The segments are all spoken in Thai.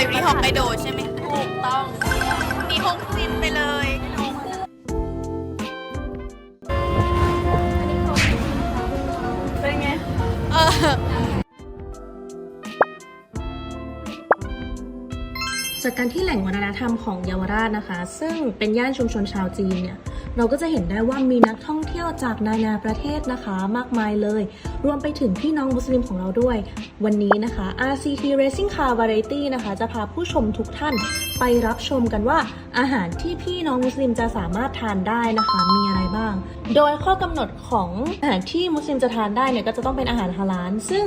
เราอยู่ที่ฮอกไกโดใช่ไหมถูกต้อง มีฮงจินไปเลยเป็นไง เออจากการที่แหล่งวัฒนธรรมของเยาวราชนะคะ ซึ่งเป็นย่านชุมชนชาวจีนเนี่ย เราก็จะเห็นได้ว่ามีนักท่องเที่ยวจากนานาประเทศนะคะ มากมายเลย รวมไปถึงพี่น้องมุสลิมของเราด้วย วันนี้นะคะ RCT Racing Car Variety นะคะ จะพาผู้ชมทุกท่านไปรับชมกันว่าอาหารที่พี่น้องมุสลิมจะสามารถทานได้นะคะ มีอะไรบ้าง โดยข้อกำหนดของอาหารที่มุสลิมจะทานได้เนี่ยก็จะต้องเป็นอาหารฮาลาลซึ่ง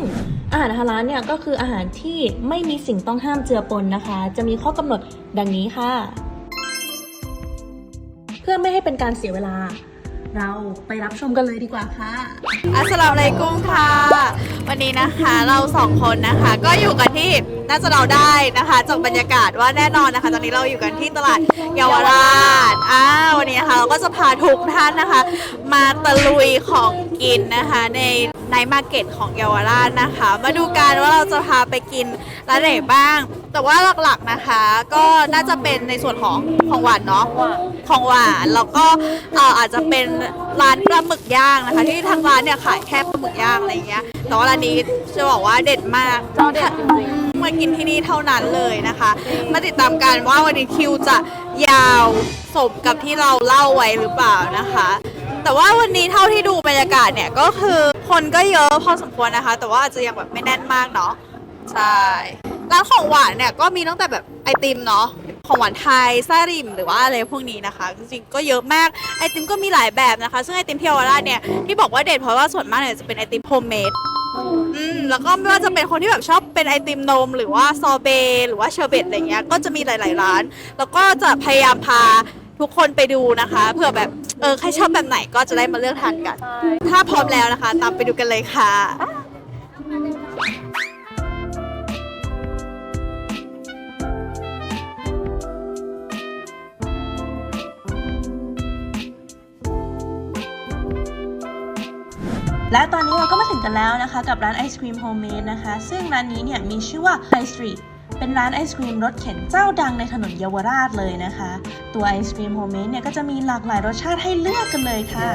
อาหารฮาลาลเนี่ยก็คืออาหารที่ไม่มีสิ่งต้องห้ามเจือปนนะคะ จะมีข้อกำหนดดังนี้ค่ะ เพื่อไม่ให้เป็นการเสียเวลา เราไปรับชมกันเลยดีกว่าค่ะอัสสลามุอะลัยกุมค่ะ วันนี้นะคะเราสองคนนะคะ ก็อยู่กันที่น่าจะเราได้นะคะจากบรรยากาศว่าแน่นอนนะคะ ตอนนี้เราอยู่กันที่ตลาดเยาวราชอ่าวันนี้นะคะเราก็จะพาทุกท่านนะคะ มาตะลุยของกินนะคะ ใน ในมาร์เก็ตของเยาวราชนะคะ มาดูกันว่าเราจะพาไปกินร้านไหนบ้าง แต่ว่าหลักๆนะคะ ก็น่าจะเป็นในส่วนของของหวานเนาะของหวานแล้วก็เอ่ออาจจะเป็นร้านปลาหมึกย่างนะคะ ที่ทางร้านเนี่ยขายแค่ปลาหมึกย่างอะไรเงี้ยแต่ว่าร้านนี้จะบอกว่าเด็ดมากเจ้าเด็ดจริงมากินที่นี่เท่านั้นเลยนะคะ มาติดตามกันว่าวันนี้คิวจะยาวสมกับที่เราเล่าไว้หรือเปล่านะคะ แต่ว่าวันนี้เท่าที่ดูบรรยากาศเนี่ยก็คือ คนก็เยอะพอสมควรนะคะ แต่ว่าอาจจะยังแบบไม่แน่นมากเนาะใช่ร้านของหวานเนี่ยก็มีตั้งแต่แบบไอติมเนาะของหวานไทยไส้ริมหรือว่าอะไรพวกนี้นะคะจริงๆก็เยอะมากไอติมก็มีหลายแบบนะคะ ซึ่งไอติมเที่ยวราชเนี่ยที่บอกว่าเด็ดเพราะว่าส่วนมากเนี่ยจะเป็นไอติมโฮมเมดอืมแล้วก็ไม่ว่าจะเป็นคนที่แบบชอบเป็นไอติมนม หรือว่าซอเบหรือว่าเชอร์เบตอะไรเงี้ยก็จะมีหลาย ๆ ร้าน แล้วก็จะพยายามพา ทุกคนไปดูนะคะเผื่อแบบเออใครชอบแบบไหนก็จะได้มาเลือกทานกันใช่ถ้าพร้อมแล้วนะคะ ตามไปดูกันเลยค่ะ และตอนนี้เราก็มาถึงกันแล้วนะคะ กับร้านไอศครีมโฮมเมดนะคะ ซึ่งร้านนี้เนี่ยมีชื่อว่า High Street เป็นร้านไอศครีมรสเข็นเจ้าดังในถนนเยาวราชเลยนะคะ ตัวไอศครีมโฮมเมดเนี่ยก็จะมีหลากหลายรสชาติให้เลือกกันเลยค่ะ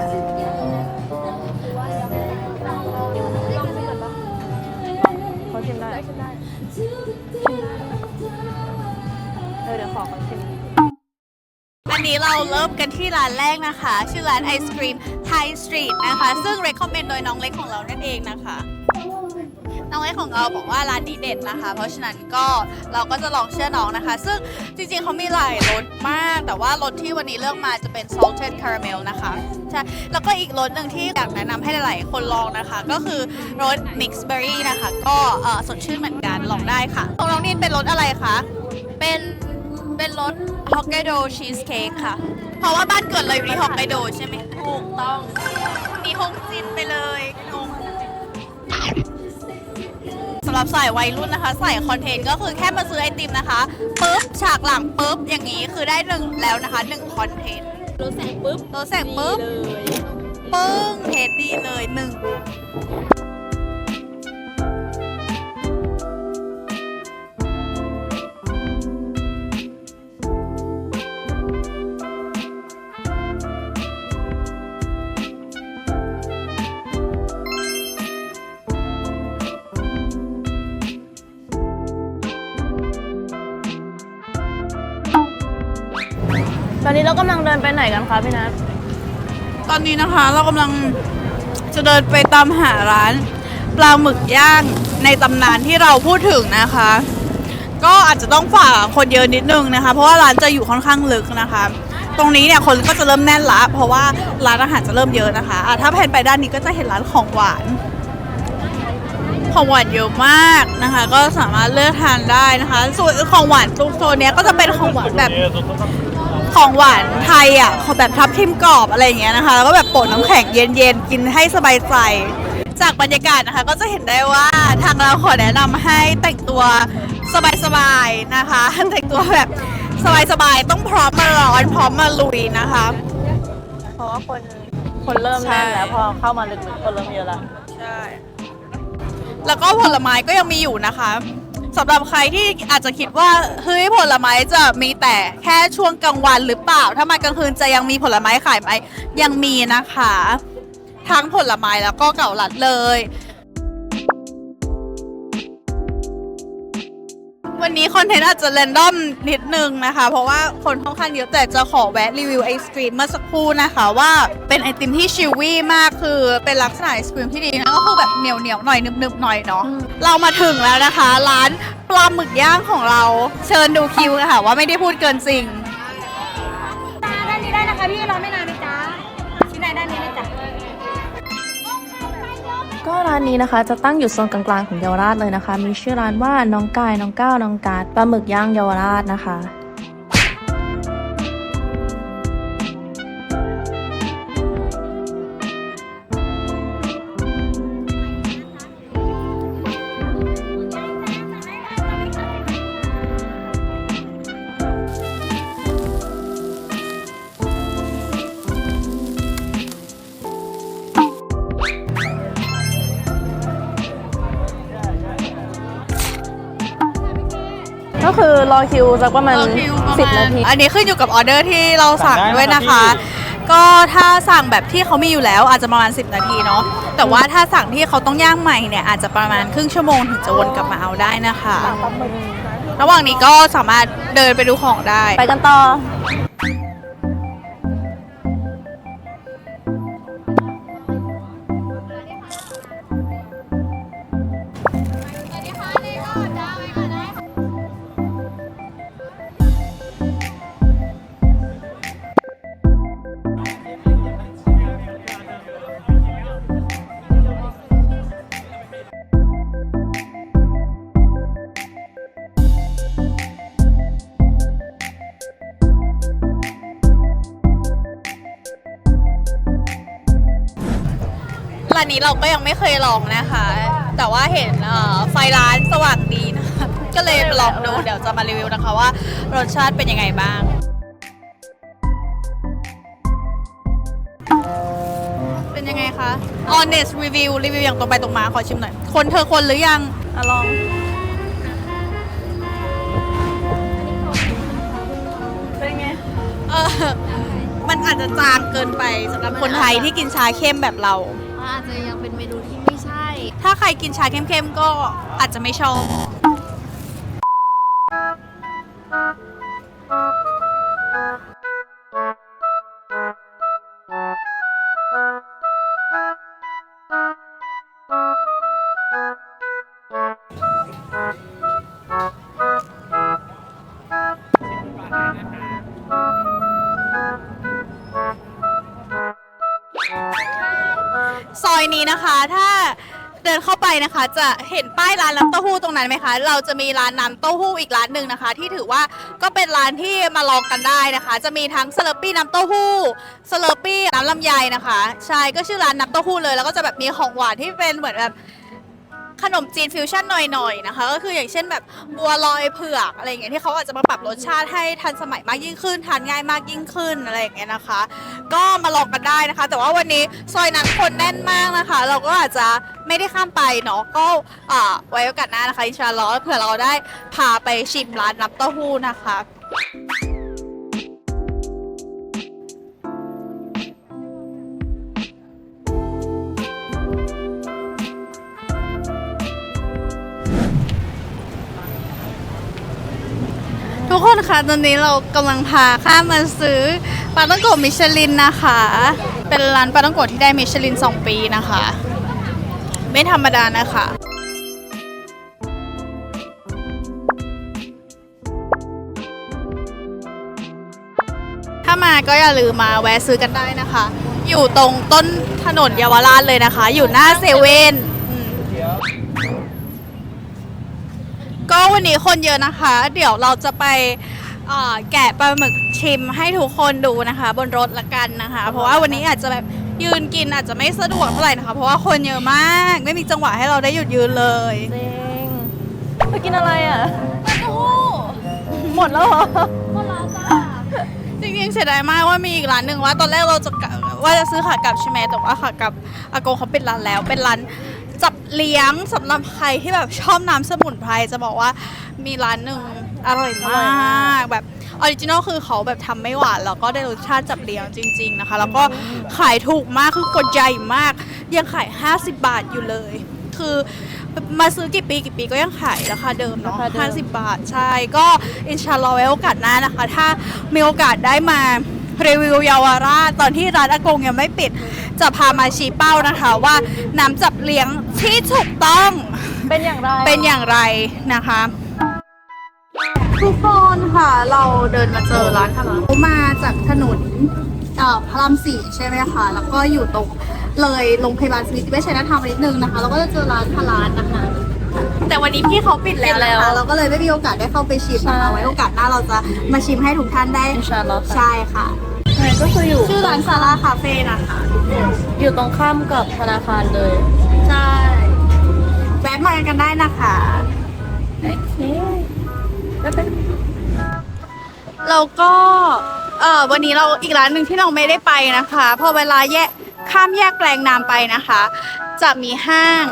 เขาชิมได้เออเดี๋ยวขอเขาชิมอันนี้เราเริ่มกันที่ร้านแรกนะคะ ชื่อร้านไอศครีมไทยสตรีทนะคะ ซึ่ง recommend โดยน้องเล็กของเรานั่นเองนะคะ น้องเล็กของเราบอกว่าร้านนี้เด็ดนะคะ เพราะฉะนั้นก็เราก็จะลองเชื่อน้องนะคะ ซึ่งจริงๆเขามีหลายรสมาก แต่ว่ารสที่วันนี้เลือกมาจะเป็น salted caramel นะคะใช่แล้วก็อีกรสหนึ่งที่อยากแนะนำให้หลายๆคนลองนะคะ ก็คือรส mixed berry นะคะ ก็เอ่อสดชื่นเหมือนกันลองได้ค่ะของน้องนินเป็นรสอะไรคะเป็นเป็นรสฮอกไกโดชีสเค้กค่ะ เพราะว่าบ้านเกิดเราอยู่ที่ฮอกไกโดใช่ไหมถูกต้องมีฮงจินไปเลย หรับสายวัยรุ่นนะคะใส่คอนเทนต์ก็คือแค่มาซื้อไอติมนะคะปุ๊บฉากหลังปุ๊บอย่างนี้คือได้หนึ่งแล้วนะคะหนึ่งคอนเทนต์รถแสงปุ๊บตัวแสงปุ๊บเลย ปึ้งเทสดีเลยหนึ่ง อนนี้เรากำลังเดินไปไหนกันคะพี่นัทตอนนี้นะคะเรากำลังจะเดินไปตามหาร้านปลาหมึกย่างในตำนานที่เราพูดถึงนะคะ ก็อาจจะต้องฝ่าคนเยอะนิดนึงนะคะ เพราะว่าร้านจะอยู่ค่อนข้างลึกนะคะ ตรงนี้เนี่ยคนก็จะเริ่มแน่นละ เพราะว่าร้านอาหารจะเริ่มเยอะนะคะอะถ้าแผนไปด้านนี้ก็จะเห็นร้านของหวาน ของหวานเยอะมากนะคะ ก็สามารถเลือกทานได้นะคะส่วนของหวานตรงโซนเนี้ยก็จะเป็นของหวานแบบ ของหวานไทยอะของแบบทับทิมกรอบอะไรอย่างเงี้ยนะคะ แล้วก็แบบโปะน้ำแข็งเย็นๆ กินให้สบายใจ จากบรรยากาศนะคะ ก็จะเห็นได้ว่าทางเราขอแนะนำให้แต่งตัวสบายๆนะคะ แต่งตัวแบบสบายๆ ต้องพร้อมมาร้อนพร้อมมาลุยนะคะ เพราะว่าคนคนเริ่มแน่นแล้วใช่พอเข้ามาลึกๆคนเริ่มเยอะแล้ว ใช่ แล้วก็ผลไม้ก็ยังมีอยู่นะคะ สำหรับใครที่อาจจะคิดว่าเฮ้ยผลไม้จะมีแต่แค่ช่วงกลางวันหรือเปล่า ถ้ามากลางคืนจะยังมีผลไม้ขายไหมยังมีนะคะ ทั้งผลไม้แล้วก็เก่าลัดเลย วันนี้คอนเทนต์อาจจะเรนดอมนิดนึงนะคะ เพราะว่าคนค่อนข้างเยอะแต่จะขอแวะรีวิวไอศครีมเมื่อสักครู่นะคะว่าเป็นไอติมที่ชิวี่มากคือเป็นลักษณะไอศครีมที่ดีนะก็คือแบบเหนียวเหนียวหน่อยนึบๆหน่อยเนาะเรามาถึงแล้วนะคะ ร้านปลาหมึกย่างของเราเชิญดูคิวค่ะว่าไม่ได้พูดเกินจริง ก็ร้านนี้นะคะจะตั้งอยู่โซนกลางๆของเยาวราชเลยนะคะ มีชื่อร้านว่าน้องกายน้องก้าวน้องการ์ดปลาหมึกย่างเยาวราชนะคะ รอคิวสักประมาณรอคิวประสิบมาณนาทีอันนี้ขึ้นอยู่กับออเดอร์ที่เราสั่งสั่งได้ด้วยนะนะคะคะก็ถ้าสั่งแบบที่เขามีอยู่แล้วอาจจะประมาณ 10 นาทีเนาะแต่ว่าถ้าสั่งที่เขาต้องย่างใหม่เนี่ยอาจจะประมาณครึ่งชั่วโมงถึงจะวนกลับมาเอาได้นะคะ ระหว่างนี้ก็สามารถเดินไปดูของได้ ไปกันต่อ นี้เราก็ยังไม่เคยลองนะคะ แต่ว่าเห็นไฟร้านสว่างดีนะคะก็เลยลองดูเดี๋ยวจะมารีวิวนะคะว่ารสชาติเป็นยังไงบ้างเป็นยังไงคะ honest review รีวิวอย่างตรงไปตรงมาขอชิมหน่อย คนเธอคนหรือยังอลอง เป็นไง เออ มันอาจจะจางเกินไปสำหรับคนไทยที่กินชาเข้มแบบเราอาจจะ ถ้าใครกินชาเข้มๆก็อาจจะไม่ชอบ นเข้าไปนะคะ จะเห็นป้ายร้านน้ำเต้าหู้ตรงนั้นไหมคะ เราจะมีร้านน้ำเต้าหู้อีกร้านหนึ่งนะคะ ที่ถือว่าก็เป็นร้านที่มาลองกันได้นะคะ จะมีทั้งสเลอปี้น้ำเต้าหู้สเลอปี้น้ำลำไยนะคะใช่ก็ชื่อร้านน้ำเต้าหู้เลย แล้วก็จะแบบมีของหวานที่เป็นเหมือนแบบ ขนมจีนฟิวชั่นหน่อยๆนะคะ ก็คืออย่างเช่นแบบบัวลอยเผือกอะไรอย่างเงี้ยที่เขาอาจจะมาปรับรสชาติให้ทันสมัยมากยิ่งขึ้นทานง่ายมากยิ่งขึ้นอะไรอย่างเงี้ยนะคะ ก็มาลองกันได้นะคะ แต่ว่าวันนี้ซอยนั้นคนแน่นมากนะคะ เราก็อาจจะไม่ได้ข้ามไปเนาะก็อ่าไว้โอกาสหน้านะคะอินชาอัลลอฮ์เผื่อเราได้พาไปชิมร้านน้ำเต้าหู้นะคะ กคนคะตอนนี้เรากำลังพาข้ามมาซื้อปลาต้องโกะมิชลินนะคะ เป็นร้านปลาต้องโกะที่ได้มิชลิน 2 ปีนะคะ ไม่ธรรมดานะคะถ้ามาก็อย่าลืมมาแวะซื้อกันได้นะคะ อยู่ตรงต้นถนนเยาวราชเลยนะคะ อยู่หน้าเซเว่นอืม ก็วันนี้คนเยอะนะคะ เดี๋ยวเราจะไปเอ่อแกะปลาหมึกชิมให้ทุกคนดูนะคะ บนรถละกันนะคะ เพราะว่าวันนี้อาจจะแบบยืนกินอาจจะไม่สะดวกเท่าไหร่นะคะ เพราะว่าคนเยอะมากไม่มีจังหวะให้เราได้หยุดยืนเลยเซ็งไปกินอะไรอะ หมดแล้วเหรอ จริงๆเสียดายมากว่ามีอีกร้านหนึ่งว่าตอนแรกเราจะกะว่าจะซื้อขากลับใช่ไหมแต่ว่าขากลับอากงเขาปิดร้านแล้วเป็นร้าน จับเลี้ยงสำหรับใครที่แบบชอบน้ำสมุนไพรจะบอกว่ามีร้านหนึ่งอร่อยมากแบบออริจินอลคือเขาแบบทำไม่หวานแล้วก็ได้รสชาติจับเลี้ยงจริง ๆนะคะ แล้วก็ขายถูกมากคือกดใหญ่มากยังขาย 50 บาทอยู่เลย คือมาซื้อกี่ปีกี่ปีก็ยังขายราคาเดิมเนาะราคาเดิม 50 บาทใช่ ก็อินชาอัลลอฮ์ไว้โอกาสหน้านะคะ ถ้ามีโอกาสได้มารีวิวเยาวราชตอนที่ร้านอากงยังไม่ปิด จะพามาชี้เป้านะคะ ว่าน้ำจับเลี้ยง ที่ถูกต้องเป็นอย่างไรเป็นอย่างไรนะคะ ทุกคนค่ะเราเดินมาเจอร้านขนมมาจากถนนเอ่อพระรามสี่ใช่ไหมคะ แล้วก็อยู่ตรงเลยโรงพยาบาลสมิติเวชชัยนาทาวนิดนึงนะคะ แล้วก็จะเจอร้านพลานนะคะ แต่วันนี้พี่เขาปิดแล้วนะคะ เราก็เลยไม่มีโอกาสได้เข้าไปชิมนะคะไว้โอกาสหน้าเราจะมาชิมให้ทุกท่านได้อินชาอัลลอฮ์ค่ะใช่ค่ะใช่ก็คืออยู่ชื่อร้านซาร่าคาเฟ่นะคะ อยู่ตรงข้ามกับธนาคารเลย ใช่ แวะมากันได้นะคะแล้วก็เออวันนี้เราอีกร้านหนึ่งที่เราไม่ได้ไปนะคะ พอเวลาแยกข้ามแยกแปลงนามไปนะคะ จะมีห้าง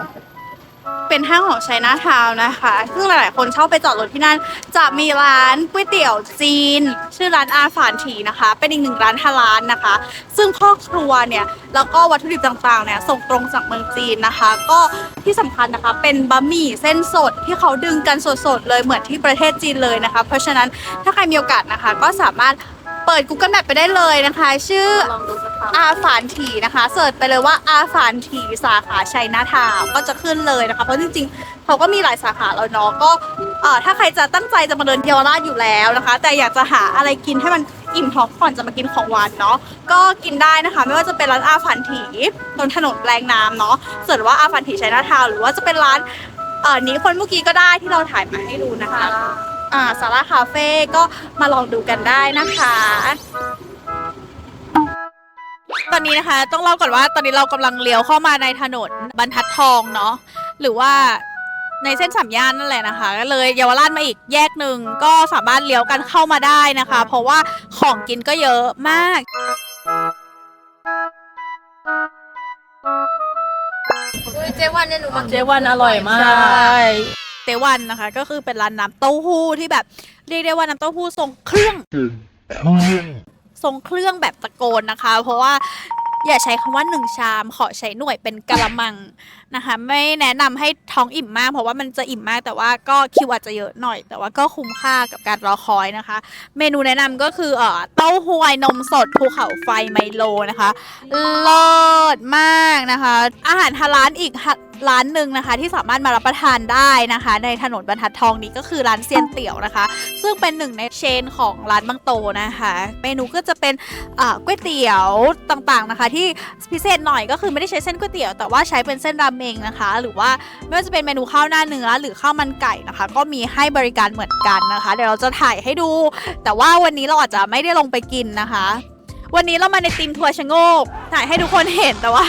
เป็นห้างของไชน่าทาวน์นะคะ ซึ่งหลาย ๆ คนชอบไปจอดรถที่นั่น จะมีร้านก๋วยเตี๋ยวจีน ชื่อร้านอาฝานถีนะคะ เป็นอีกหนึ่งร้านฮาลาลนะคะ ซึ่งพ่อครัวเนี่ย แล้วก็วัตถุดิบต่าง ๆ เนี่ย ส่งตรงจากเมืองจีนนะคะ ก็ที่สำคัญนะคะ เป็นบะหมี่เส้นสดที่เขาดึงกันสด ๆ เลยเหมือนที่ประเทศจีนเลยนะคะ เพราะฉะนั้นถ้าใครมีโอกาสนะคะ ก็สามารถ เปิด Google Map ไปได้เลยนะคะ ชื่อลองดูสักครั้งอาฝานถีนะคะเสิร์ชไปเลยว่าอาฝานถีสาขาชัยนาทาวน์ก็จะขึ้นเลยนะคะ เพราะจริงๆเขาก็มีหลายสาขาแล้วเนาะก็เอ่อถ้าใครจะตั้งใจจะมาเดินเยาวราชอยู่แล้วนะคะ แต่อยากจะหาอะไรกินให้มันอิ่มท้องก่อนจะมากินของหวานเนาะก็กินได้นะคะ ไม่ว่าจะเป็นร้านอาฝานถีบนถนนแปลงน้ำเนาะเสิร์ชว่าอาฝานถีชัยนาทาวน์หรือว่าจะเป็นร้านเอ่อนี้คนเมื่อกี้ก็ได้ที่เราถ่ายมาให้ดูนะคะอ่า สาราคาเฟ่ก็มาลองดูกันได้นะคะ ตอนนี้นะคะต้องเล่าก่อนว่าตอนนี้เรากำลังเลี้ยวเข้ามาในถนนบรรทัดทองเนาะหรือว่าในเส้นสามย่านนั่นแหละนะคะก็เลยเยาวราชมาอีกแยกหนึ่งก็สามารถเลี้ยวกันเข้ามาได้นะคะ เพราะว่าของกินก็เยอะมากเจวันเนี่ยหนูมาเจวันอร่อยมากใช่ เตวันนะคะ ก็คือเป็นร้านน้ำเต้าหู้ที่แบบเรียกได้ว่าน้ำเต้าหู้ทรงเครื่องทรงเครื่องแบบตะโกนนะคะ เพราะว่าอย่าใช้คำว่าหนึ่งชามขอใช้หน่วยเป็นกะละมังนะคะ ไม่แนะนำให้ท้องอิ่มมาก เพราะว่ามันจะอิ่มมากแต่ว่าก็คิวอาจจะเยอะหน่อย แต่ว่าก็คุ้มค่ากับการรอคอยนะคะ เมนูแนะนำก็คือเอ่อเต้าหวยนมสดภูเขาไฟไมโลนะคะเลิศมากนะคะ อาหารฮาลาลอีกฮะ ร้านหนึ่งนะคะ ที่สามารถมารับประทานได้นะคะ ในถนนบรรทัดทองนี้ก็คือร้านเซียนเตี๋ยวนะคะ ซึ่งเป็นหนึ่งในเชนของร้านบางโตนะคะ เมนูก็จะเป็นก๋วยเตี๋ยวต่างๆนะคะ ที่พิเศษหน่อยก็คือไม่ได้ใช้เส้นก๋วยเตี๋ยวแต่ว่าใช้เป็นเส้นราเมงนะคะ หรือว่าไม่ว่าจะเป็นเมนูข้าวหน้าเนื้อหรือข้าวมันไก่นะคะ ก็มีให้บริการเหมือนกันนะคะ เดี๋ยวเราจะถ่ายให้ดู แต่ว่าวันนี้เราอาจจะไม่ได้ลงไปกินนะคะ วันนี้เรามาในทีมทัวร์ชะโงกถ่ายให้ทุกคนเห็นแต่ว่า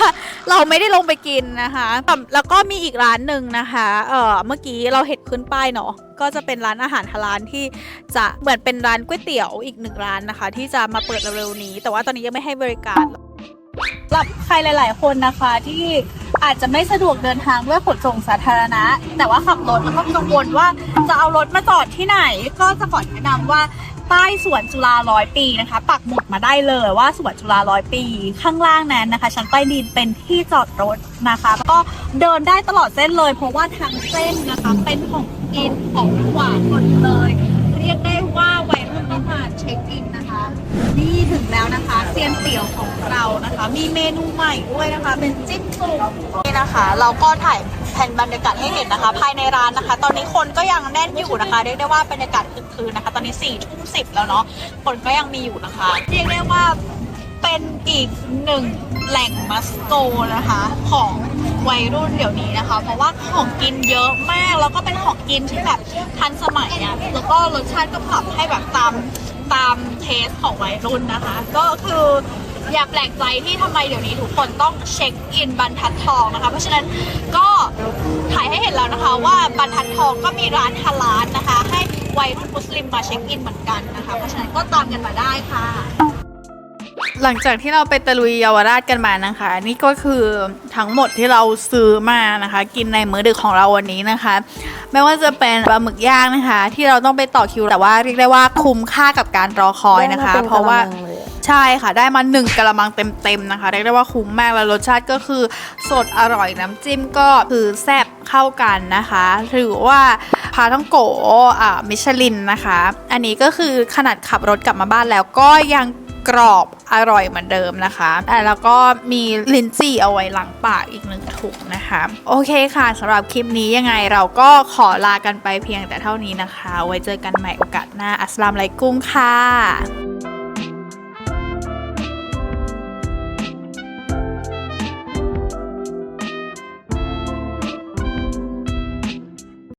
เราไม่ได้ลงไปกินนะคะ แล้วก็มีอีกร้านหนึ่งนะคะเออเมื่อกี้เราเห็นขึ้นป้ายเนาะก็จะเป็นร้านอาหารฮาลาลที่จะเหมือนเป็นร้านก๋วยเตี๋ยวอีกหนึ่งร้านนะคะ ที่จะมาเปิดเร็วๆนี้ แต่ว่าตอนนี้ยังไม่ให้บริการสำหรับใครหลาย ๆ คนนะคะที่อาจจะไม่สะดวกเดินทางด้วยขนส่งสาธารณะ แต่ว่าขับรถแล้วก็กังวลว่าจะเอารถมาจอดที่ไหน ก็จะขอแนะนำว่า ใต้สวนจุฬาร้อยปีนะคะปักหมุดมาได้เลยว่าสวนจุฬาร้อยปี ข้างล่างนั้นนะคะ ชั้นใต้ดินเป็นที่จอดรถนะคะแล้วก็เดินได้ตลอดเส้นเลย เพราะว่าทางเส้นนะคะเป็นของกินของหวานหมดเลย รียกได้ว่าวัยรุ่นต้องมาเช็คอินนะคะ นี่ถึงแล้วนะคะเซียนเตี๋ยวของเรานะคะ มีเมนูใหม่ด้วยนะคะ เป็นจิ้มจุ่มนี่นะคะ เราก็ถ่ายแผ่นบรรยากาศให้เห็นนะคะ ภายในร้านนะคะ ตอนนี้คนก็ยังแน่นอยู่นะคะเรียกได้ว่าบรรยากาศคึกคืนนะคะ ตอนนี้4ี่ทุ่มสิแล้วเนาะคนก็ยังมีอยู่นะคะเรียกได้ว่าเป็นอีกหนึ่งแหล่งมัสโกนะคะของ วัยรุ่นเดี๋ยวนี้นะคะ เพราะว่าของกินเยอะมาก แล้วก็เป็นของกินที่แบบทันสมัยอะแล้วก็รสชาติก็ปรับให้แบบตามตามเทสของวัยรุ่นนะคะ ก็คืออย่าแปลกใจที่ทำไมเดี๋ยวนี้ทุกคนต้องเช็คอินบรรทัดทองนะคะ เพราะฉะนั้นก็ถ่ายให้เห็นแล้วนะคะว่าบรรทัดทองก็มีร้านฮาลาลนะคะ ให้วัยรุ่นมุสลิมมาเช็คอินเหมือนกันนะคะ เพราะฉะนั้นก็ตามกันมาได้ค่ะ หลังจากที่เราไปตะลุยเยาวราชกันมานะคะ นี่ก็คือทั้งหมดที่เราซื้อมานะคะ กินในมื้อดึกของเราวันนี้นะคะ ไม่ว่าจะเป็นปลาหมึกย่างนะคะ ที่เราต้องไปต่อคิวแต่ว่าเรียกได้ว่าคุ้มค่ากับการรอคอยนะคะได้มป็เพราะว่ากมังเลยใช่ค่ะได้มา1กระมังเต็มๆนะคะเรียกได้ว่าคุ้มมากแล้วรสชาติก็คือสดอร่อยน้ำจิ้มก็คือแซ่บเข้ากันนะคะหรือว่าพาท่องโกอ่ามิชลินนะคะ อันนี้ก็คือขนาดขับรถกลับมาบ้านแล้วก็ยัง กรอบอร่อยเหมือนเดิมนะคะอ่แล้วก็มีลิ้นจี่เอาไว้หลังปากอีกหนึ่งถุงนะคะ โอเคค่ะสำหรับคลิปนี้ยังไงเราก็ขอลากันไปเพียงแต่เท่านี้นะคะ ไว้เจอกันใหม่โอกาสหน้าอัสลามไลกุ้งค่ะ